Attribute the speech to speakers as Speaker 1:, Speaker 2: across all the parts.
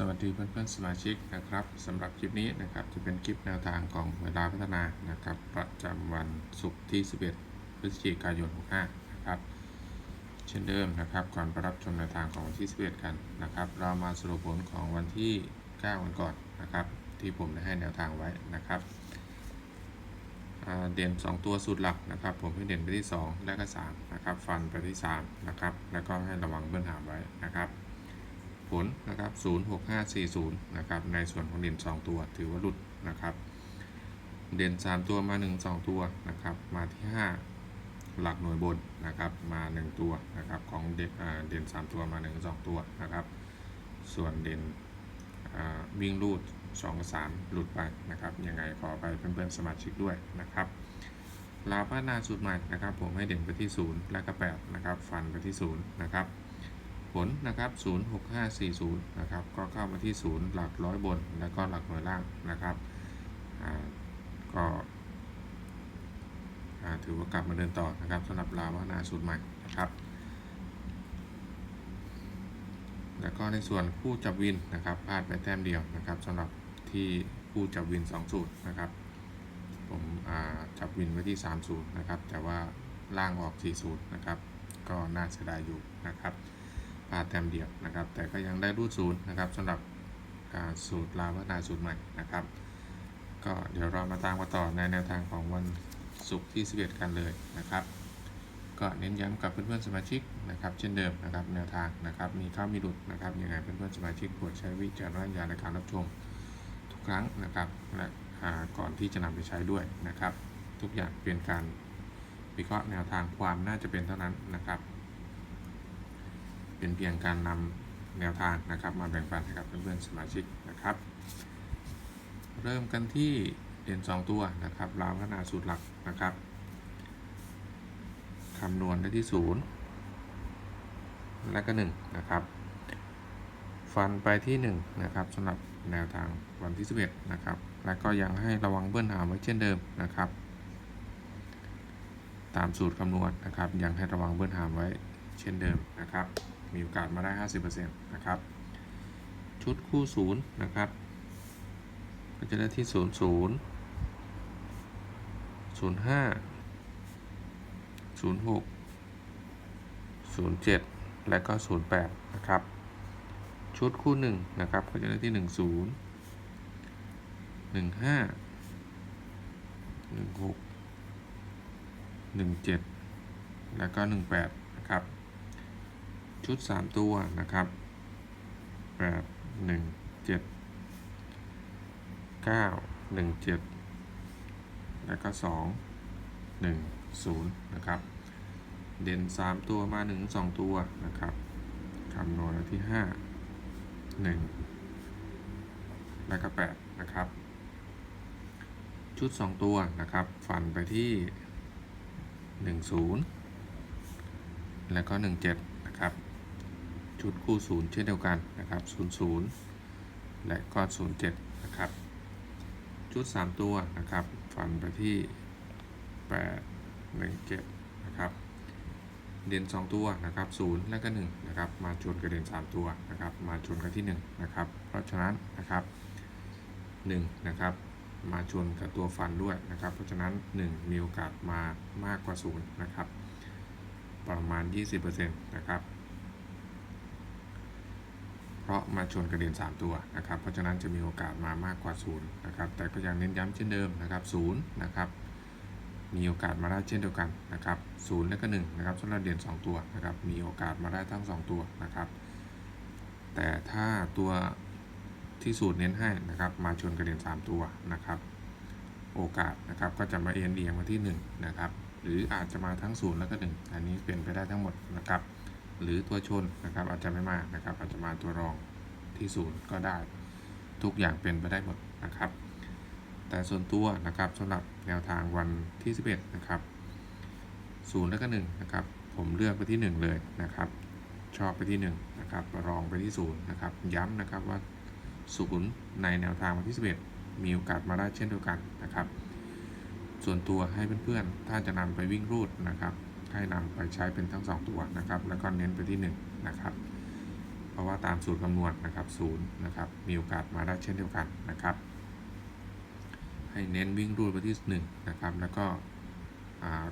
Speaker 1: สวัสดีเพื่อนๆสมาชิกนะครับสำหรับคลิปนี้นะครับจะเป็นคลิปแนวทางของเวลาพัฒนานะครับ ประจำวันศุกร์ที่ 11 พฤศจิกายน 65 นะครับ เช่นเดิมนะครับ ก่อนไปรับชมแนวทางของวันที่ 11 กันนะครับ เรามาสรุปผลของวันที่ 9 วันก่อนนะครับ ที่ผมได้ให้แนวทางไว้นะครับเด่น 2 ตัวสูตรหลักนะครับ ผมให้เด่นไปที่ 2 และก็3นะครับฟันไปที่3นะครับแล้วก็ให้ระวังเบื้องหามไว้นะครับ ผลนะครับ 06540 นะครับ ในส่วนของเด่น 2 ตัวถือว่าหลุดนะครับ เด่น 3 ตัวมา 1 2 ตัวนะครับ มาที่ 5 หลักหน่วยบนนะครับ มา 1 ตัวนะครับ ของเด็กอ่าเด่น 3 ตัวมา 1 2 ตัวนะครับ ส่วนเด่นวิ่งรูด2 3 หลุดไปนะครับ ยังไงขอไปเพื่อนๆสมาชิกด้วยนะครับลาพัฒนาสูตรใหม่นะครับ ผมให้เด่นไปที่ 0 และก็8นะครับ ฟันไปที่ 0 นะครับ ลนะครับ06540นะครับก็เข้ามาที่ 0 หลักร้อยบน แล้วก็หลักหน่วยล่างนะครับก็ถือว่ากลับมาเดินต่อนะครับสำหรับลาวพัฒนาสูตรใหม่นะครับแล้วก็ในส่วนคู่จับวินนะครับพลาดไปแต้มเดียวนะครับสำหรับที่คู่จับวิน 2 สูตรนะครับผมจับวินไว้ที่ 30 นะครับ แต่ว่าล่างออก 40 นะครับ ก็น่าเสียดายอยู่นะครับ แต้มเดียวนะครับ แต่ก็ยังได้รูดศูนย์นะครับสำหรับอ่าสูตรลาวพัฒนาสูตรใหม่นะครับ ก็เดี๋ยวเรามาตามกันต่อในแนวทางของวันศุกร์ที่ 11 กันเลยนะครับ ก็เน้นย้ำกับเพื่อนๆสมาชิกนะครับ เช่นเดิมนะครับ แนวทางนะครับมีเข้ามีหลุดนะครับยังไงเพื่อนๆสมาชิกควรใช้วิจารณญาณในการรับชมทุกครั้งนะครับและก่อนที่จะนำไปใช้ด้วยนะครับ ทุกอย่างเป็นการวิเคราะห์แนวทางความน่าจะเป็นเท่านั้นนะครับ เป็นเพียงการนำแนวทางนะครับ มาแบ่งปันให้กับเพื่อนๆสมาชิกนะครับ เริ่มกันที่เด่น 2 ตัวนะครับราวพัฒนาสูตรหลักนะครับคำนวณได้ที่ 0 และก็ 1 นะครับ ฟันไปที่ 1 นะครับสำหรับแนวทางวันที่ 11 นะครับ และก็ยังให้ระวังเบิ้ลหามไว้เช่นเดิมนะครับ ตามสูตรคำนวณนะครับ ยังให้ระวังเบิ้ลหามไว้เช่นเดิมนะครับ มีโอกาสมาได้ 50%นะครับ ชุดคู่ศูนย์นะครับ ก็จะได้ที่ 0 0 0 5 0 6 0 7 และก็ 0 8 นะครับ ชุดคู่ 1 นะครับ ก็จะได้ที่ 1 0 1 5 1 6 1 7 แล้วก็ 1 8 นะครับ ชุด 3 ตัวนะครับ 8 1 7 9 1 7 แล้วก็ 2 1 0 นะครับ เด่น 3 ตัวมา 1 2 ตัวนะครับคำนวณไว้ที่ 5 1 แล้วก็ 8 นะครับ ชุด 2 ตัวนะครับ ฟันไปที่ 1 0 แล้วก็ 1 ชุดคู่0เช่นเดียวกันนะครับ0 0และก็0 7นะครับชุด3ตัวนะครับฟันไปที่8 1 7นะครับเด่น2ตัวนะครับ0และก็1นะครับมาชนกับเด่น3ตัวนะครับมาชนกันที่1นะครับเพราะฉะนั้นนะครับ1นะครับมาชนกับตัวฟันด้วยนะครับ เพราะฉะนั้น 1 มีโอกาสมามากกว่า 0 นะครับ ประมาณ 20%นะครับ เพราะมาชนกระเด็น3 ตัวนะครับ เพราะฉะนั้นจะมีโอกาสมามากกว่า0นะครับแต่ก็ยังเน้นย้ำเช่นเดิมนะครับ0นะครับมีโอกาสมาได้เช่นเดียวกันนะครับ0และก็1นะครับสำหรับเด่น2 ตัวนะครับมีโอกาสมาได้ทั้ง 2 ตัวนะครับแต่ถ้าตัวที่สูตรเน้นให้นะครับมาชนกระเด็น 3 ตัวนะครับโอกาสนะครับก็จะมาเอ็นเอียงมาที่1นะครับหรืออาจจะมาทั้ง0แล้วก็1อันนี้เป็นไปได้ทั้งหมดนะครับ หรือตัวชนนะครับอาจจะไม่มากนะครับ อาจจะมาตัวรองที่ศูนย์ก็ได้ ทุกอย่างเป็นไปได้หมดนะครับ แต่ส่วนตัวนะครับสำหรับแนวทางวันที่ 11 นะครับศูนย์แล้วก็1นะครับ ผมเลือกไปที่ 1 เลยนะครับชอบไปที่1นะครับรองไปที่0นะครับย้ำนะครับว่า0ในแนวทางวันที่ 11 มีโอกาสมาได้เช่นเดียวกันนะครับ ส่วนตัวให้เพื่อนๆ ถ้าจะนำไปวิ่งรูดนะครับ ให้นำไปใช้เป็นทั้ง 2 ตัวนะครับ แล้วก็เน้นไปที่ 1 นะครับตราะว่าตามสูตรคำนวณนะครับศูนย์นะครับ มีโอกาสมาได้เช่นเดียวกันนะครับ ให้เน้นวิ่งรูดไปที่ 1 นะครับ แล้วก็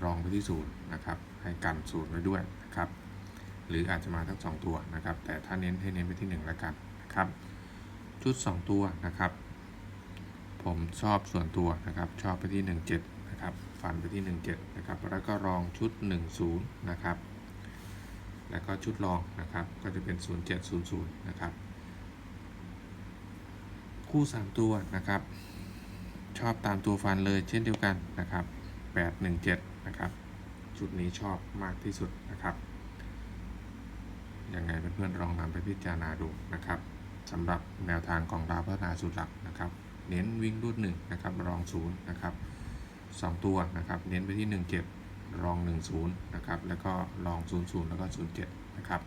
Speaker 1: รองไปที่0นะครับ ให้กันศูนย์ไว้ด้วยนะครับ หรืออาจจะมาทั้ง 2 ตัวนะครับ แต่ถ้าเน้นให้เน้นไปที่ 1 แล้วกันนะครับ ชุด 2 ตัวนะครับ ผมชอบส่วนตัวนะครับ ชอบไปที่ 17 นะครับ ฟันไปที่ 17 นะครับ แล้วก็รองชุด 10 นะครับ แล้วก็ชุดรองนะครับ ก็จะเป็น 0700 นะครับ คู่ 3 ตัวนะครับ ชอบตามตัวฟันเลยเช่นเดียวกันนะครับ 817 นะครับ ชุดนี้ชอบมากที่สุดนะครับ ยังไงเพื่อนๆลองนำไปพิจารณาดูนะครับสำหรับแนวทางของดาวพัฒนาสูตรหลักนะครับ เน้นวิ่งรูด1นะครับ รอง0นะครับ 2 ตัวนะครับ เน้นไปที่ 17 รอง 10 นะครับ แล้วก็รอง 00 แล้วก็ 07 นะครับ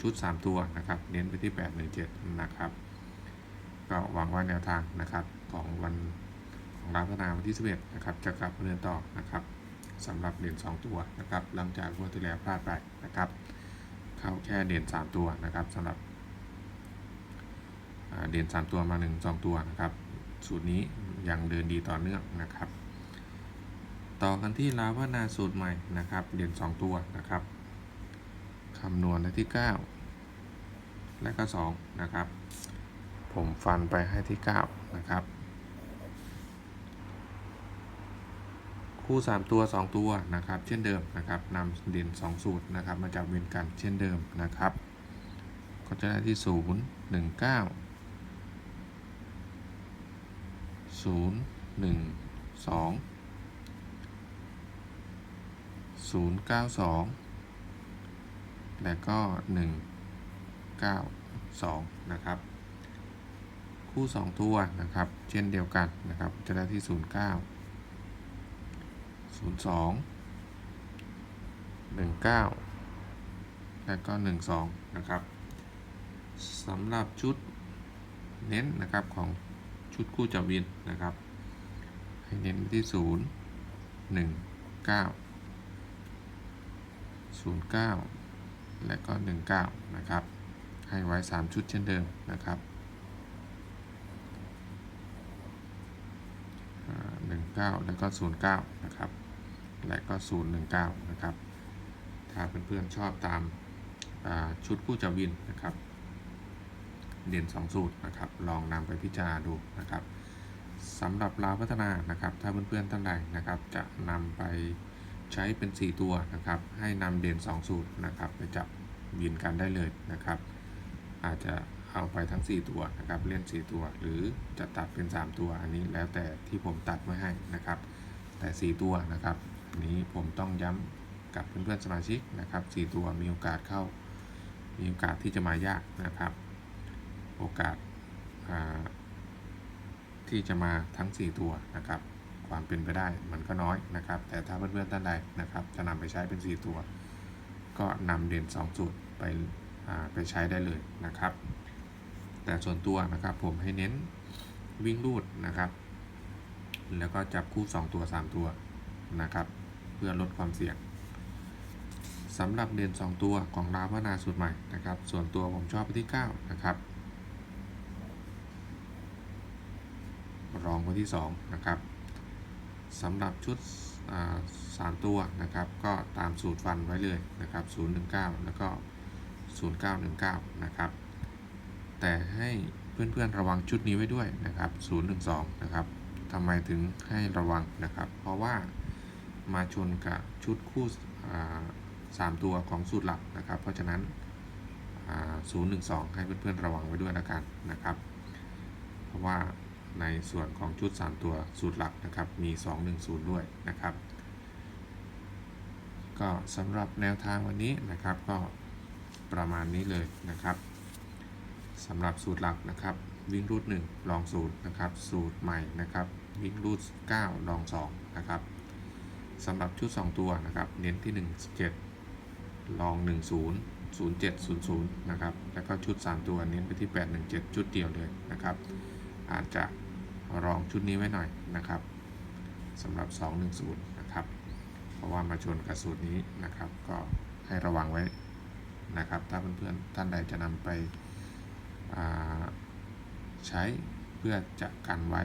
Speaker 1: ชุด 3 ตัวนะครับ เน้นไปที่ 817 นะครับ ก็หวังว่าแนวทางนะครับของวันของร้านพัฒนาวันที่ 11 นะครับ จะกลับมาเดินต่อนะครับสำหรับเด่น2ตัวนะครับ หลังจากวันที่แล้วพลาดไปนะครับ เข้าแค่เด่น3ตัวนะครับสำหรับเด่น3 ตัวมา 1 2 ตัวนะครับ สูตรนี้ยังเดินดีต่อเนื่องนะครับ ต่อกันที่ลาวนาสูตรใหม่นะครับเด่น2 ตัวนะครับคำนวณที่ 9 และก็2นะครับ ผมฟันไปให้ที่ 9 นะครับ คู่ 3 ตัว 2 ตัวนะครับ เช่นเดิมนะครับนำเด่น 2 สูตรนะครับ มาจับเวียนกันเช่นเดิมนะครับ ก็จะได้ที่ 0 1 9 0 1 2 092 และก็ 192 นะครับ คู่ 2 ตัวนะครับ เช่นเดียวกันนะครับ จะได้ที่ 09 02 19 และก็ 12 นะครับสำหรับชุดเน้นนะครับของชุดคู่จับวินนะครับ ให้เน้นที่ 0 1 9 09 และก็ 19 นะครับ ให้ไว้ 3 ชุดเช่นเดิมนะครับ 19 แล้วก็ 09 นะครับ และก็ 019 นะครับ ถ้าเพื่อนๆชอบตามาชุดคู่จับวินนะครับ เด่น 2 สูตรนะครับ ลองนำไปพิจารณาดูนะครับสำหรับลาวพัฒนานะครับ ถ้าเพื่อนๆท่านใดนะครับ จะนำไป ใช้เป็น 4 ตัวนะครับ ให้นำเด่น2 สูตรนะครับ ไปจับวินกันได้เลยนะครับ อาจจะเอาไปทั้ง 4 ตัวนะครับ เล่น 4 ตัว หรือจะตัดเป็น 3 ตัว อันนี้แล้วแต่ที่ผมตัดไว้ให้นะครับ แต่ 4 ตัวนะครับอันนี้ผมต้องย้ำกับเพื่อนๆสมาชิกนะครับ 4 ตัวมีโอกาสเข้า มีโอกาสที่จะมายากนะครับ โอกาสที่จะมาทั้ง 4 ตัวนะครับ ความเป็นไปได้มันก็น้อยนะครับ แต่ถ้าเพื่อนๆท่านใดนะครับจะนำไปใช้เป็น 4 ตัว ก็นำเด่น2สูตรไปไปใช้ได้เลยนะครับ แต่ส่วนตัวนะครับผมให้เน้นวิ่งรูดนะครับ แล้วก็จับคู่ 2 ตัว 3 ตัวนะครับ เพื่อลดความเสี่ยงสำหรับเด่น2 ตัวของดาวพนาสูตรใหม่นะครับ ส่วนตัวผมชอบไปที่ 9 นะครับ รองไปที่ 2 นะครับ สำหรับชุดอ่าสามตัวนะครับ ก็ตามสูตรฟันไว้เลยนะครับ019 แล้วก็ 0919 นะครับ แต่ให้เพื่อนๆระวังชุดนี้ไว้ด้วยนะครับ012 นะครับทำไมถึงให้ระวังนะครับ เพราะว่ามาชนกับชุดคู่อ่าสามตัวของสูตรหลักนะครับ เพราะฉะนั้น 012 ให้เพื่อนๆระวังไว้ด้วยแล้วกันนะครับ เพราะว่า ในส่วนของชุด 3 ตัวสูตรหลักนะครับ มี 210 ด้วยนะครับ ก็สำหรับแนวทางวันนี้นะครับ ก็ประมาณนี้เลยนะครับสำหรับสูตรหลักนะครับ วิ่งรูด1ลองสูตรนะครับ สูตรใหม่นะครับ วิ่งรูด9ลอง2นะครับสำหรับชุด 2 ตัวนะครับ เน้นที่1 7 ลอง 10 0700 นะครับ แล้วก็ชุด 3 ตัวเน้นไปที่ 817 ชุดเดียวเลยนะครับ อาจจะรองชุดนี้ไว้หน่อยนะครับสำหรับ 210 นะครับ เพราะว่ามาชนกับสูตรนี้นะครับ ก็ให้ระวังไว้นะครับ ถ้าเพื่อนๆท่านใดจะนำไปใช้เพื่อจะกันไว้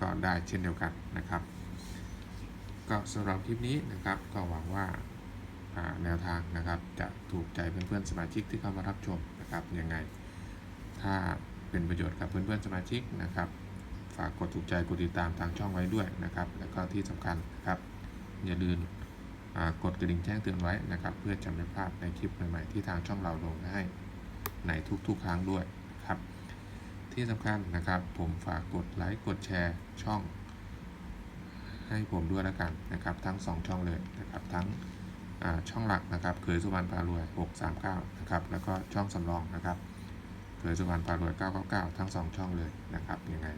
Speaker 1: ก็ได้เช่นเดียวกันนะครับ ก็สำหรับคลิปนี้นะครับก็หวังว่าแนวทางนะครับจะถูกใจเพื่อนๆสมาชิกที่เข้ามารับชมนะครับยังไง ถ้า เป็นประโยชน์กับเพื่อนๆสมาชิกนะครับ ฝากกดถูกใจกดติดตามทางช่องไว้ด้วยนะครับ แล้วก็ที่สำคัญนะครับอย่าลืมกดกระดิ่งแจ้งเตือนไว้นะครับ เพื่อจะไม่พลาดในคลิปใหม่ๆที่ทางช่องเราลงให้ในทุกๆ ครั้งด้วยครับ ที่สำคัญนะครับ ผมฝากกดไลค์กดแชร์ช่อง ให้ผมด้วยแล้วกันนะครับ ทั้ง 2 ช่องเลยนะครับทั้งช่องหลักนะครับเคยสุวรรณพารวย 639 นะครับ แล้วก็ช่องสำรองนะครับ เคยสุวรรณพารวย999 ทั้ง 2 ช่องเลยนะครับยังไง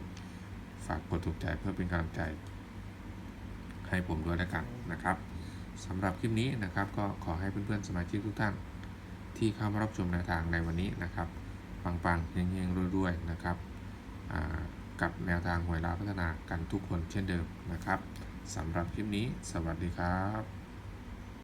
Speaker 1: ฝากกดถูกใจเพื่อเป็นกำลังใจ ให้ผมด้วยแล้วกันนะครับสำหรับคลิปนี้นะครับ ก็ขอให้เพื่อนๆสมาชิกทุกท่าน ที่เข้ามารับชมแนวทางในวันนี้นะครับปังๆเฮงๆรวยๆนะครับกับแนวทางหวยลาพัฒนากันทุกคนเช่นเดิมนะครับสำหรับคลิปนี้ สวัสดีครับ